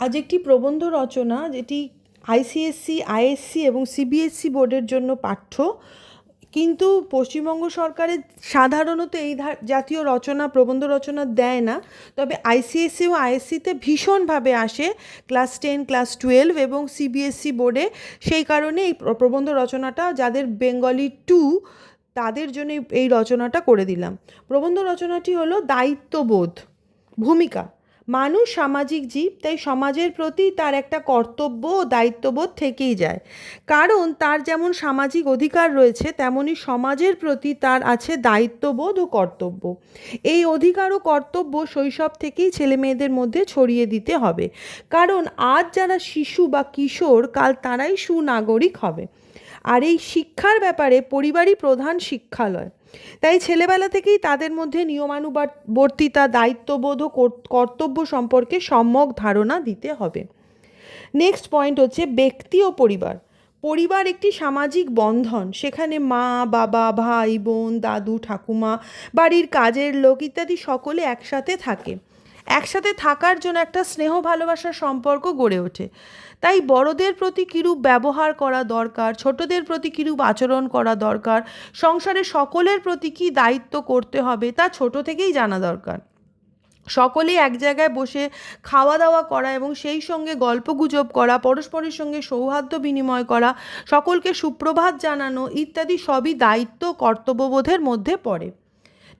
আজ একটি প্রবন্ধ রচনা যেটি আইসিএসসি, আইএসসি এবং সিবিএসসি বোর্ডের জন্য পাঠ্য। কিন্তু পশ্চিমবঙ্গ সরকারের সাধারণত এই জাতীয় রচনা, প্রবন্ধ রচনা দেয় না। তবে আইসিএসসি ও আইএসসিতে ভীষণভাবে আসে ক্লাস টেন, ক্লাস টুয়েলভ এবং সিবিএসসি বোর্ডে। সেই কারণে এই প্রবন্ধ রচনাটা যাদের বেঙ্গলি টু, তাদের জন্য এই রচনাটা করে দিলাম। প্রবন্ধ রচনাটি হলো দায়িত্ববোধ, ভূমিকা। মানুষ সামাজিক জীব, তাই সমাজের প্রতি তার একটা কর্তব্য ও দায়িত্ববোধ থেকেই যায়। কারণ তার যেমন সামাজিক অধিকার রয়েছে, তেমনি সমাজের প্রতি তার আছে দায়িত্ববোধ ও কর্তব্য। এই অধিকার ও কর্তব্য শৈশব থেকেই ছেলে মেয়েদের মধ্যে ছড়িয়ে দিতে হবে। কারণ আজ যারা শিশু বা কিশোর, কাল তারাই সুনাগরিক হবে। আর এই শিক্ষার ব্যাপারে পরিবারই প্রধান শিক্ষালয়। তাই ছেলেবেলা থেকেই তাদের মধ্যে নিয়মানুবর্তিতা, দায়িত্ববোধ ও কর্তব্য সম্পর্কে সম্যক ধারণা দিতে হবে। নেক্সট পয়েন্ট হচ্ছে ব্যক্তি ও পরিবার। পরিবার একটি সামাজিক বন্ধন। সেখানে মা, বাবা, ভাই, বোন, দাদু, ঠাকুমা, বাড়ির কাজের লোক ইত্যাদি সকলে একসাথে থাকে। একসাথে থাকার জন্য একটা স্নেহ ভালোবাসার সম্পর্ক গড়ে ওঠে। তাই বড়দের প্রতি কীরূপ ব্যবহার করা দরকার, ছোটদের প্রতি কীরূপ আচরণ করা দরকার, সংসারে সকলের প্রতি কী দায়িত্ব করতে হবে তা ছোট থেকেই জানা দরকার। সকলেই এক জায়গায় বসে খাওয়া দাওয়া করা এবং সেই সঙ্গে গল্পগুজব করা, পরস্পরের সঙ্গে সৌহার্দ্য বিনিময় করা, সকলকে সুপ্রভাত জানানো ইত্যাদি সবই দায়িত্ব কর্তব্যবোধের মধ্যে পড়ে।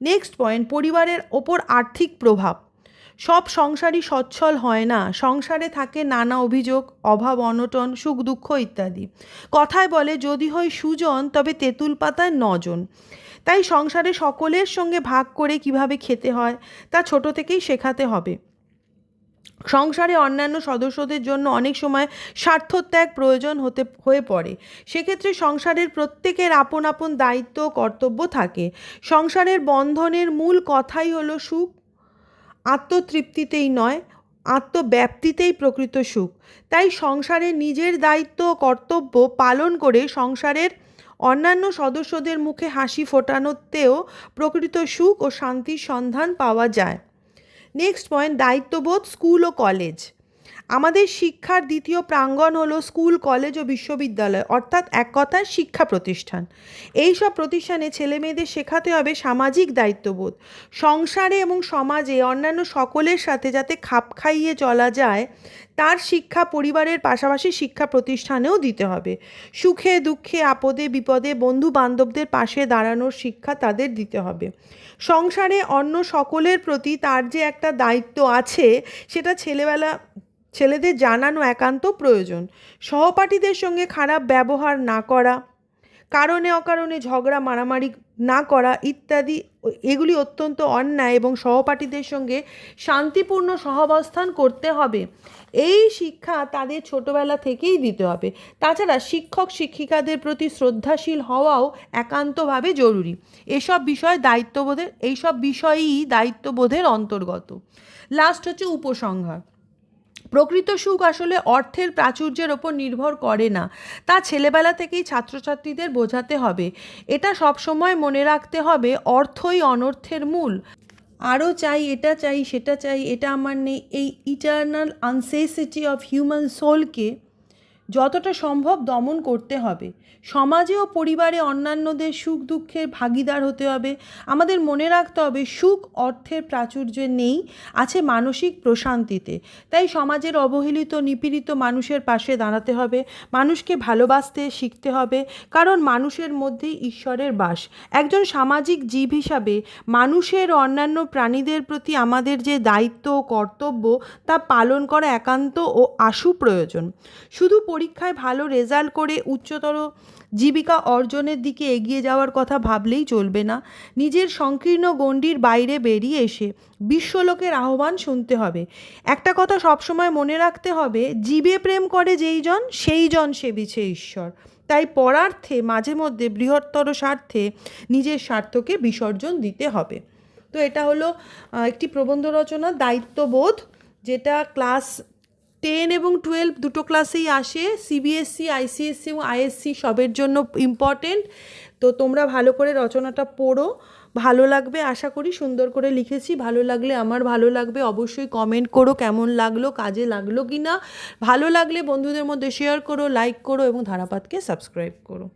নেক্সট পয়েন্ট পরিবারের ওপর আর্থিক প্রভাব। সব সংসারই সচ্ছল হয় না। সংসারে থাকে নানা অভিযোগ, অভাব, অনটন, সুখ, দুঃখ ইত্যাদি। কথায় বলে, যদি হয় সুজন, তবে তেঁতুল পাতায় নজন। তাই সংসারে সকলের সঙ্গে ভাগ করে কীভাবে খেতে হয়, তা ছোট থেকেই শেখাতে হবে। সংসারে অন্যান্য সদস্যদের জন্য অনেক সময় স্বার্থত্যাগ প্রয়োজন হতে, হয়ে পড়ে। সেক্ষেত্রে সংসারের প্রত্যেকের আপন আপন দায়িত্ব, কর্তব্য থাকে। সংসারের বন্ধনের মূল কথাই হলো সুখ আত্মতৃপ্তিতেই নয়, আত্মব্যাপ্তিতেই প্রকৃত সুখ। তাই সংসারে নিজের দায়িত্ব কর্তব্য পালন করে সংসারের অন্যান্য সদস্যদের মুখে হাসি ফোটানোতেও প্রকৃত সুখ ও শান্তির সন্ধান পাওয়া যায়। নেক্সট পয়েন্ট দায়িত্ববোধ, স্কুল ও কলেজ। আমাদের শিক্ষার দ্বিতীয় প্রাঙ্গণ হলো স্কুল, কলেজ ও বিশ্ববিদ্যালয়, অর্থাৎ এক কথায় শিক্ষা প্রতিষ্ঠান। এই সব প্রতিষ্ঠানে ছেলে মেয়েদের শেখাতে হবে সামাজিক দায়িত্ববোধ। সংসারে এবং সমাজে অন্যান্য সকলের সাথে যাতে খাপ খাইয়ে চলা যায়, তার শিক্ষা পরিবারের পাশাপাশি শিক্ষা প্রতিষ্ঠানেও দিতে হবে। সুখে, দুঃখে, আপদে, বিপদে বন্ধু বান্ধবদের পাশে দাঁড়ানোর শিক্ষা তাদের দিতে হবে। সংসারে অন্য সকলের প্রতি তার যে একটা দায়িত্ব আছে, সেটা ছেলেবেলা ছেলেদের জানানো একান্ত প্রয়োজন। সহপাঠীদের সঙ্গে খারাপ ব্যবহার না করা, কারণে অকারণে ঝগড়া, মারামারি না করা ইত্যাদি, এগুলি অত্যন্ত অন্যায় এবং সহপাঠীদের সঙ্গে শান্তিপূর্ণ সহাবস্থান করতে হবে। এই শিক্ষা তাদের ছোটবেলা থেকেই দিতে হবে। তাছাড়া শিক্ষক, শিক্ষিকাদের প্রতি শ্রদ্ধাশীল হওয়াও একান্তভাবে জরুরি। এসব বিষয় দায়িত্ববোধের, এইসব বিষয়ই দায়িত্ববোধের অন্তর্গত। লাস্ট হচ্ছে উপসংহার। প্রকৃত সুখ আসলে অর্থের প্রাচুর্যের ওপর নির্ভর করে না। তা ছেলেবেলা থেকেই ছাত্রছাত্রীদের বোঝাতে হবে। এটা সবসময় মনে রাখতে হবে, অর্থই অনর্থের মূল। আরও চাই, এটা চাই, সেটা চাই, এটা আমার নেই। এই ইটার্নাল আনসেসিটি অফ হিউম্যান সোলকে যতটা সম্ভব দমন করতে হবে। সমাজে ও পরিবারে অন্যান্যদের সুখ দুঃখের ভাগিদার হতে হবে। আমাদের মনে রাখতে হবে, সুখ অর্থের প্রাচুর্য নেই, আছে মানসিক প্রশান্তিতে। তাই সমাজের অবহেলিত, নিপীড়িত মানুষের পাশে দাঁড়াতে হবে। মানুষকে ভালোবাসতে শিখতে হবে, কারণ মানুষের মধ্যেই ঈশ্বরের বাস। একজন সামাজিক জীব হিসাবে মানুষের অন্যান্য প্রাণীদের প্রতি আমাদের যে দায়িত্ব ও কর্তব্য, তা পালন করা একান্ত ও আশু প্রয়োজন। শুধু পরীক্ষায় ভালো রেজাল্ট করে উচ্চতর জীবিকা অর্জনের দিকে এগিয়ে যাওয়ার কথা ভাবলেই চলবে না। নিজের সংকীর্ণ গণ্ডির বাইরে বেরিয়ে এসে বিশ্বলোকের আহ্বান শুনতে হবে। একটা কথা সবসময় মনে রাখতে হবে, জীবে প্রেম করে যেই জন, সেই জন সেবিছে ঈশ্বর। তাই পরার্থে, মাঝে মধ্যে বৃহত্তর স্বার্থে নিজের স্বার্থকে বিসর্জন দিতে হবে। তো এটা হলো একটি প্রবন্ধ রচনা, দায়িত্ববোধ, যেটা ক্লাস টেন এবং টুয়েলভ দুটো ক্লাসেই আসে সিবিএসসি আইসিএসসি এবং আইএসসি সবের জন্য ইম্পর্টেন্ট তো তোমরা ভালো করে রচনাটা পড়ো, ভালো লাগবে, আশা করি সুন্দর করে লিখেছি। ভালো লাগলে আমার ভালো লাগবে, অবশ্যই কমেন্ট করো কেমন লাগল, কাজে লাগল কি না ভালো লাগলে বন্ধুদের মধ্যে শেয়ার করো লাইক করো এবং ধারাপাতকে সাবস্ক্রাইব করো।